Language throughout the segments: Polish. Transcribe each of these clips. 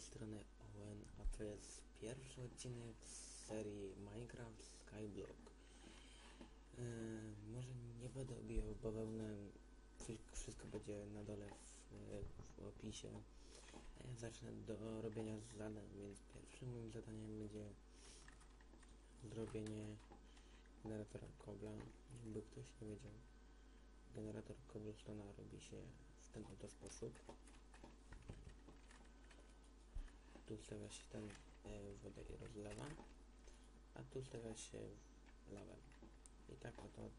strony Owen, a to jest pierwszy odcinek z serii Minecraft Skyblock. Yy, może nie będę obijał bawełnę, wszy- wszystko będzie na dole w, w opisie. A Ja zacznę do robienia zadań, więc pierwszym moim zadaniem będzie zrobienie generatora kobla. Jakby ktoś nie wiedział, generator cobblestone'a robi się w ten oto sposób. Tu stawia się e, wodę i rozlewa, a tu stawia się lawę. I tak oto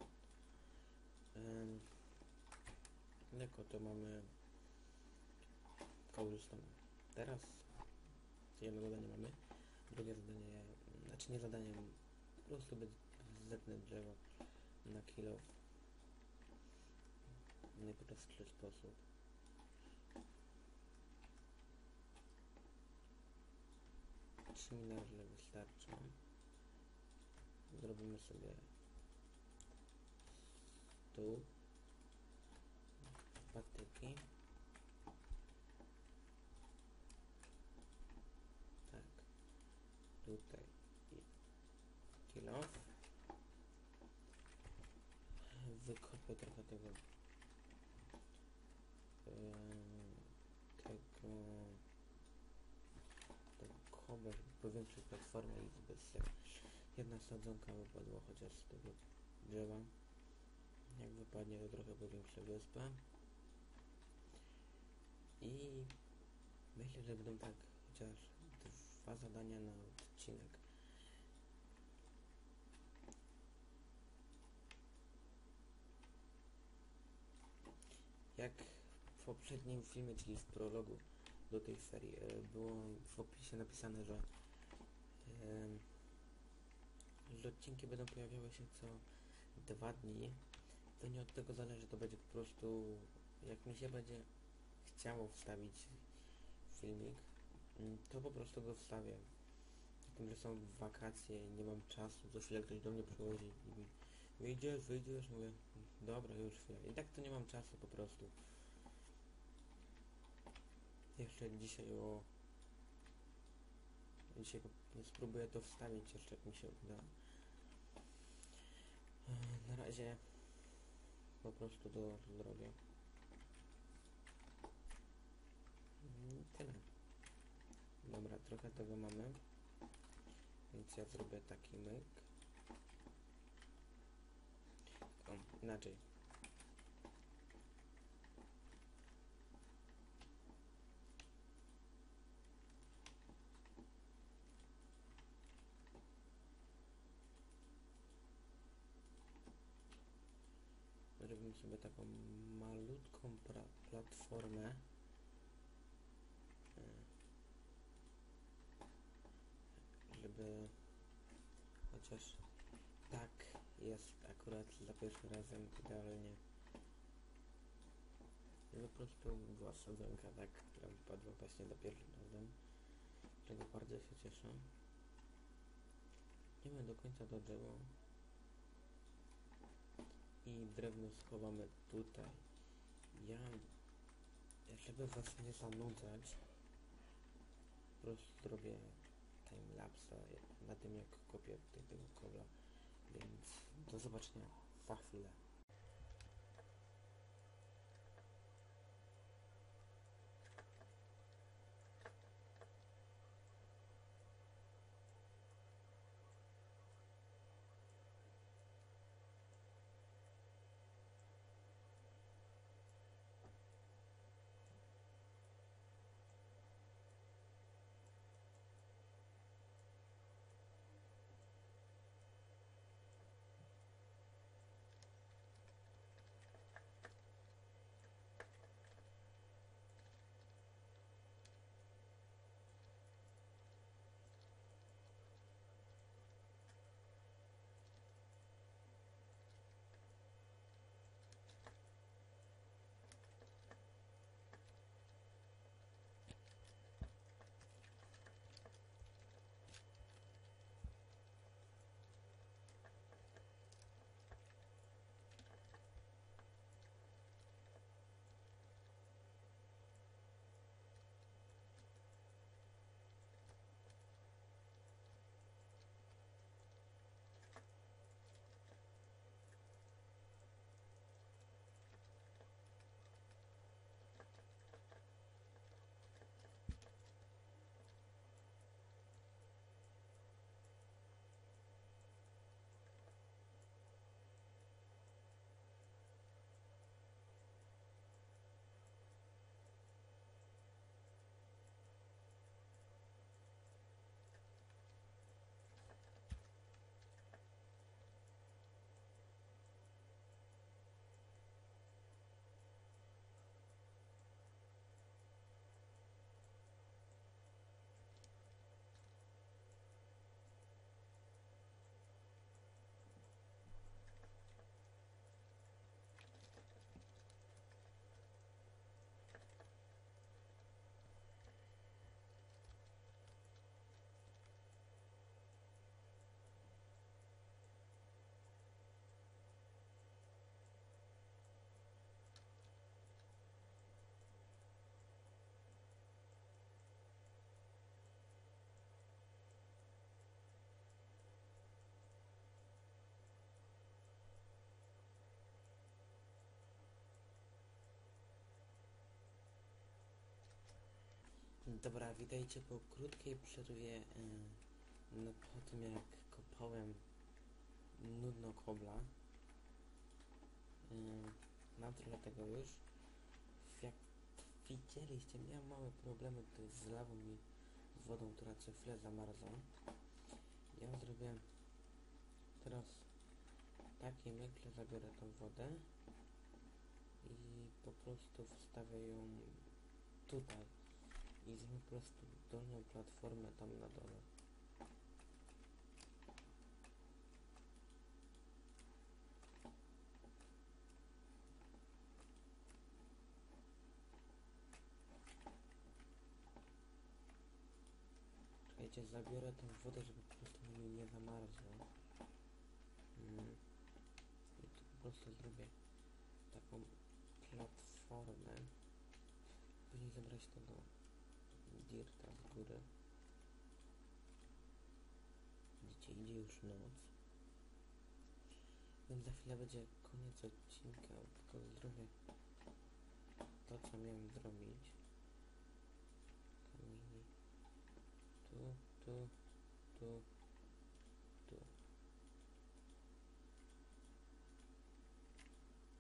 em, jako to mamy cobblestone. Teraz jedno zadanie mamy, drugie zadanie, znaczy nie zadanie, po prostu zetnę drzewo na kilo najprostszy sposób. Trzy minarle wystarczą. Zrobimy sobie tu patyki. Tak. Tutaj off. Wykopię trochę tego tego tego powiększyć platformę i zbyt się jedna sadzonka wypadła chociaż z tego drzewa. Jak wypadnie to trochę powiększę wyspę. I myślę, że będą tak chociaż dwa zadania na odcinek. Jak w poprzednim filmie, czyli w prologu do tej serii e, było w opisie napisane, że, że odcinki będą pojawiały się co dwa dni. To nie od tego zależy, to będzie po prostu jak mi się będzie chciało wstawić filmik, mm, to po prostu go wstawię. Tym, że są wakacje, nie mam czasu, co chwilę ktoś do mnie przychodzi i mówi wyjdziesz, wyjdziesz, mówię dobra, już chwilę. I tak to nie mam czasu po prostu. Jeszcze dzisiaj o... Dzisiaj spróbuję to wstawić jeszcze jak mi się uda. E, Na razie po prostu to zrobię. Mm, Tyle. Dobra, trochę tego mamy. Więc ja zrobię taki myk. O, inaczej. Zrobimy sobie taką malutką platformę. E, Żeby chociaż tak jest akurat za pierwszym razem idealnie. I po prostu była sadzonka tak, która wypadła właśnie za pierwszym razem. Czego bardzo się cieszę. Idziemy do końca do drzewa. Drewno schowamy tutaj. Ja, żeby was nie zanudzać, po prostu zrobię timelapsa na tym jak kopię tego kobla. Więc do zobaczenia za chwilę. Dobra, witajcie po krótkiej przerwie. e, No po tym jak kopałem nudno kobla. E, Mam trochę tego już. Jak widzieliście, miałem małe problemy z lawą i wodą, która co chwilę zamarza. Ja zrobię teraz takie mykle, zabiorę tą wodę i po prostu wstawię ją tutaj i zrobię po prostu dolną platformę tam na dole. Czekajcie, zabiorę tą wodę, żeby po prostu mi nie zamarzło. Mm. I tu po prostu zrobię taką platformę. Dirta z góry. Widzicie, idzie już noc. Więc za chwilę będzie koniec odcinka, tylko zrobię to, co miałem zrobić. Kamieni. Tu, tu, tu, tu.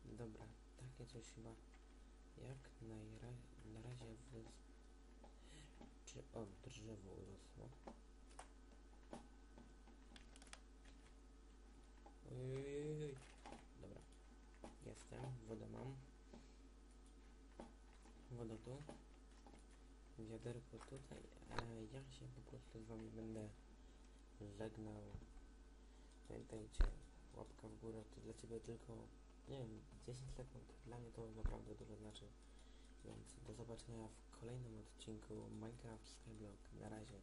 Dobra, takie coś chyba jak na razie w... Czy drzewo urosło? Ojej, dobra. Jestem, wodę mam. Woda tu. Wiaderko tutaj. E, ja się po prostu z wami będę żegnał. Pamiętajcie, łapka w górę to dla ciebie tylko, nie wiem, 10 sekund. Dla mnie to naprawdę dużo znaczy. Więc do zobaczenia w kolejnym odcinku Minecraft Skyblock. Na razie.